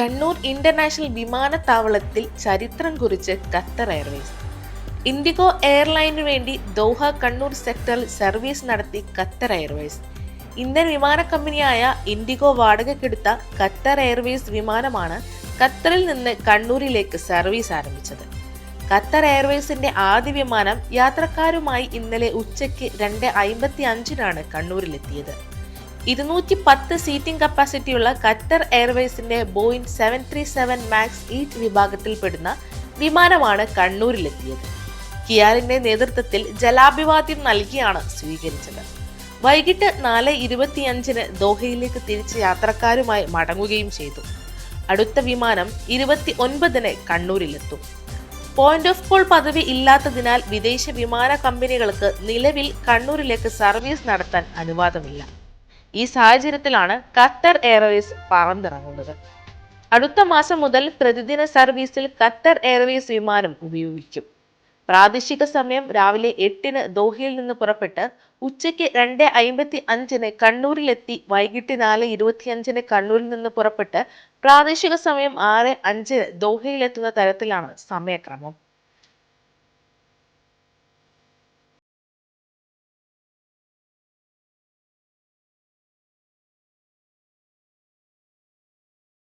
Kannur international വിമാനത്താവളത്തിൽ ചരിത്രം കുറിച്ച് ഖത്തർ എയർവേസ്. ഇൻഡിഗോ എയർലൈനു വേണ്ടി ദോഹ കണ്ണൂർ സെക്ടറിൽ സർവീസ് നടത്തി ഖത്തർ എയർവേസ്. ഇന്ത്യൻ വിമാന കമ്പനിയായ ഇൻഡിഗോ വാടകയ്ക്കെടുത്ത ഖത്തർ എയർവേസ് വിമാനമാണ് ഖത്തറിൽ നിന്ന് കണ്ണൂരിലേക്ക് സർവീസ് ആരംഭിച്ചത്. ഖത്തർ എയർവേസിന്റെ ആദ്യ വിമാനം യാത്രക്കാരുമായി ഇന്നലെ ഉച്ചയ്ക്ക് രണ്ട് അയിമ്പത്തി അഞ്ചിനാണ് കണ്ണൂരിലെത്തിയത്. ഇരുന്നൂറ്റി പത്ത് സീറ്റിംഗ് കപ്പാസിറ്റിയുള്ള Qatar എയർവേസിന്റെ Boeing seven three seven max eight വിഭാഗത്തിൽപ്പെടുന്ന വിമാനമാണ് കണ്ണൂരിലെത്തിയത്. കിയാലിന്റെ നേതൃത്വത്തിൽ ജലാഭിവാദ്യം നൽകിയാണ് സ്വീകരിച്ചത്. വൈകിട്ട് നാല് ഇരുപത്തിയഞ്ചിന് ദോഹയിലേക്ക് തിരിച്ച് യാത്രക്കാരുമായി മടങ്ങുകയും ചെയ്തു. അടുത്ത വിമാനം ഇരുപത്തി ഒൻപതിന് കണ്ണൂരിലെത്തും. പോയിന്റ് ഓഫ് കോൾ പദവി ഇല്ലാത്തതിനാൽ വിദേശ വിമാന കമ്പനികൾക്ക് നിലവിൽ കണ്ണൂരിലേക്ക് സർവീസ് നടത്താൻ അനുവാദമില്ല. ഈ സാഹചര്യത്തിലാണ് ഖത്തർ എയർവേസ് പറന്നിറങ്ങുന്നത്. അടുത്ത മാസം മുതൽ പ്രതിദിന സർവീസിൽ ഖത്തർ എയർവേസ് വിമാനം ഉപയോഗിക്കും. പ്രാദേശിക സമയം രാവിലെ എട്ടിന് ദോഹയിൽ നിന്ന് പുറപ്പെട്ട് ഉച്ചയ്ക്ക് രണ്ട് അയിമ്പത്തി അഞ്ചിന് കണ്ണൂരിലെത്തി വൈകിട്ട് നാല് ഇരുപത്തിയഞ്ചിന് കണ്ണൂരിൽ നിന്ന് പുറപ്പെട്ട് പ്രാദേശിക സമയം ആറ് അഞ്ചിന് ദോഹയിലെത്തുന്ന തരത്തിലാണ് സമയക്രമം.